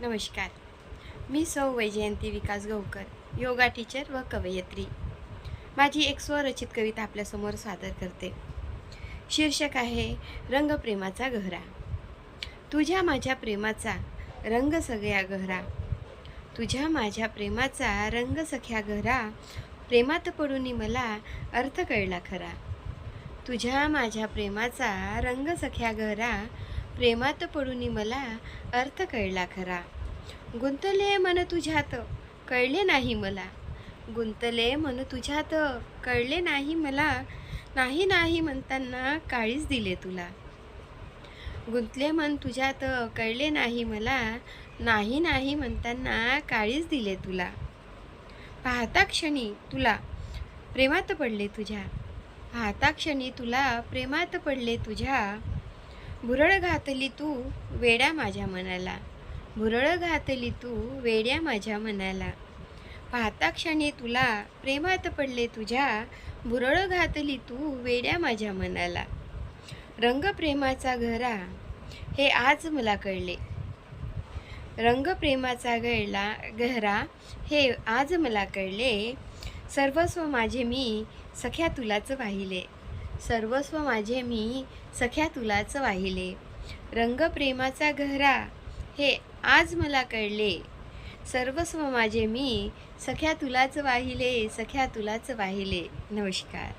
नमस्कार. मी सौ वैजयंती विकास गवकर योगा टीचर व कवयित्री. माझी एक स्वरचित कविता आपल्यासमोर सादर करते. शीर्षक आहे रंगप्रेमाचा गहरा. तुझ्या माझ्या प्रेमाचा रंग सगळ्या गहरा. तुझ्या माझ्या प्रेमाचा रंग सख्या गहरा. प्रेमात पडून मला अर्थ कळला खरा. तुझ्या माझ्या प्रेमाचा रंग सख्या गहरा. प्रेमात पडून मला अर्थ कळला खरा. गुंतले मन तुझ्यात कळले नाही मला. गुंतले मन तुझ्यात कळले नाही मला. नाही नाही म्हणताना काळीच दिले तुला. गुंतले मन तुझ्यात कळले नाही मला. नाही नाही म्हणताना काळीच दिले तुला. पाहता क्षणी तुला प्रेमात पडले तुझ्या. पाहता क्षणी तुला प्रेमात पडले तुझ्या. भुरळ घातली तू वेड्या माझ्या मनाला. भुरळ घातली तू वेड्या माझ्या मनाला. पाहता क्षणी तुला प्रेमात पडले तुझ्या. भुरळ घातली तू वेड्या माझ्या मनाला. रंगप्रेमाचा घरा हे आज मला कळले. रंगप्रेमाचा गळला गहरा हे आज मला कळले. सर्वस्व माझे मी सख्या तुलाच वाहिले सर्वस्व माझे मी सख्या तुलाच वाहिले. रंग प्रेमाचा हे आज मला कळले. सर्वस्व माझे मी सख्या तुलाच वाहिले सख्या तुलाच वाहिले. नमस्कार.